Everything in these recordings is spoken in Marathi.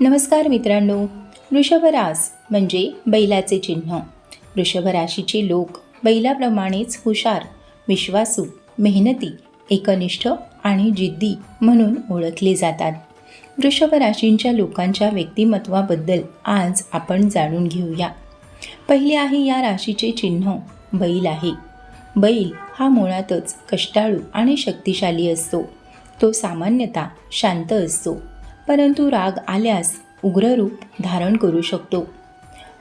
नमस्कार मित्रांनो वृषभरास म्हणजे बैलाचे चिन्ह. वृषभ राशीचे लोक बैलाप्रमाणेच हुशार विश्वासू मेहनती एकनिष्ठ आणि जिद्दी म्हणून ओळखले जातात. वृषभराशींच्या लोकांच्या व्यक्तिमत्वाबद्दल आज आपण जाणून घेऊया. पहिले आहे या राशीचे चिन्ह बैल आहे. बैल हा मुळातच कष्टाळू आणि शक्तिशाली असतो. तो सामान्यतः शांत असतो. परंतु राग आल्यास उग्र रूप धारण करू शकतो.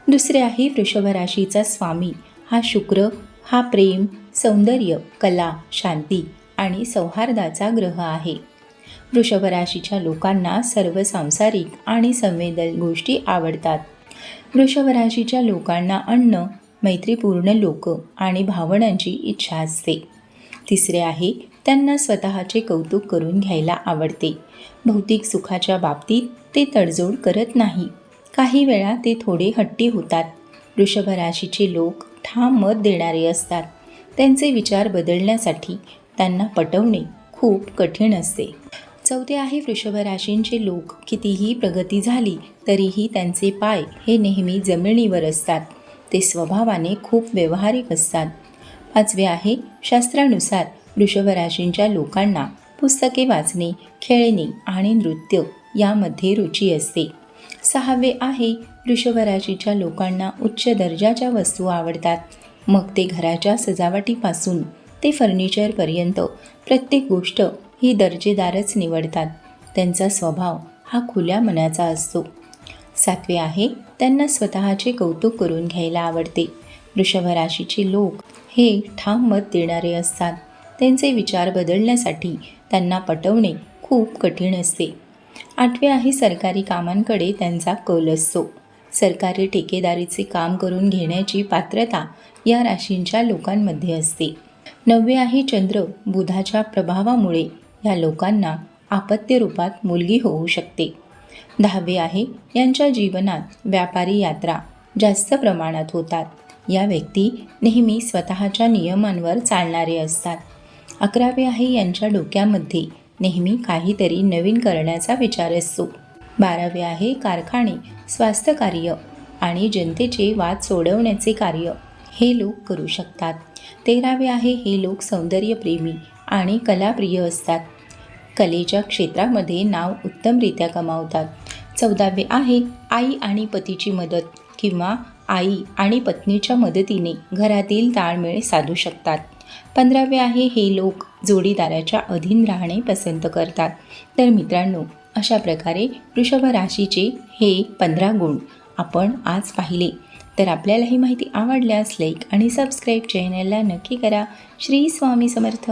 दुसरे आहे वृषभ राशीचा स्वामी हा शुक्र हा प्रेम सौंदर्य कला शांती आणि सौहार्दाचा ग्रह आहे. वृषभ राशीच्या लोकांना सर्व सांसारिक आणि संवेदन गोष्टी आवडतात. वृषभ राशीच्या लोकांना अन्न मैत्रीपूर्ण लोक आणि भावनांची इच्छा असते. तिसरे आहे त्यांना स्वतःचे कौतुक करून घ्यायला आवडते. भौतिक सुखाच्या बाबतीत ते तडजोड करत नाही. काही वेळा ते थोडे हट्टी होतात. वृषभराशीचे लोक ठाम मत देणारे असतात. त्यांचे विचार बदलण्यासाठी त्यांना पटवणे खूप कठीण असते. चौथे आहे वृषभराशींचे लोक. कितीही प्रगती झाली तरीही त्यांचे पाय हे नेहमी जमिनीवर असतात. ते स्वभावाने खूप व्यवहारिक असतात. पाचवे आहे शास्त्रानुसार. वृषभ राशींच्या लोकांना पुस्तके वाचणे खेळणे आणि नृत्य यामध्ये रुची असते. सहावे आहे वृषभ राशीच्या लोकांना उच्च दर्जाच्या वस्तू आवडतात. मग ते घराच्या सजावटीपासून ते फर्निचरपर्यंत प्रत्येक गोष्ट ही दर्जेदारच निवडतात. त्यांचा स्वभाव हा खुल्या मनाचा असतो. सातवे आहे त्यांना स्वतःचे कौतुक करून घ्यायला आवडते. वृषभ राशीचे लोक हे ठाम मत देणारे असतात. त्यांचे विचार बदलण्यासाठी त्यांना पटवणे खूप कठीण असते. आठवे आहे सरकारी कामांकडे त्यांचा कल असतो. सरकारी ठेकेदारीचे काम करून घेण्याची पात्रता या राशींच्या लोकांमध्ये असते. नववे आहे चंद्र बुधाच्या प्रभावामुळे या लोकांना आपत्य रूपात मुलगी होऊ शकते. दहावे आहे यांच्या जीवनात व्यापारी यात्रा जास्त प्रमाणात होतात. या व्यक्ती नेहमी स्वतःच्या नियमांवर चालणारे असतात. अकरावे आहे यांच्या डोक्यामध्ये. नेहमी काहीतरी नवीन करण्याचा विचार असतो. बारावे आहे कारखाने स्वास्थ्य कार्य आणि जनतेचे वाद सोडवण्याचे कार्य. हे लोक करू शकतात. तेरावे आहे हे लोक सौंदर्यप्रेमी आणि कलाप्रिय असतात. कलेच्या क्षेत्रामध्ये नाव उत्तमरित्या कमावतात. चौदावे आहे आई आणि पतीची मदत किंवा आई आणि पत्नीच्या मदतीने घरातील ताळमेळ साधू शकतात. पंधरावे आहे हे लोक जोडीदाराच्या अधीन राहणे पसंत करतात. तर मित्रांनो अशा प्रकारे वृषभ राशीचे हे पंधरा गुण आपण आज पाहिले. तर आपल्याला ही माहिती आवडल्यास लाईक आणि सबस्क्राईब चॅनलला नक्की करा. श्री स्वामी समर्थ.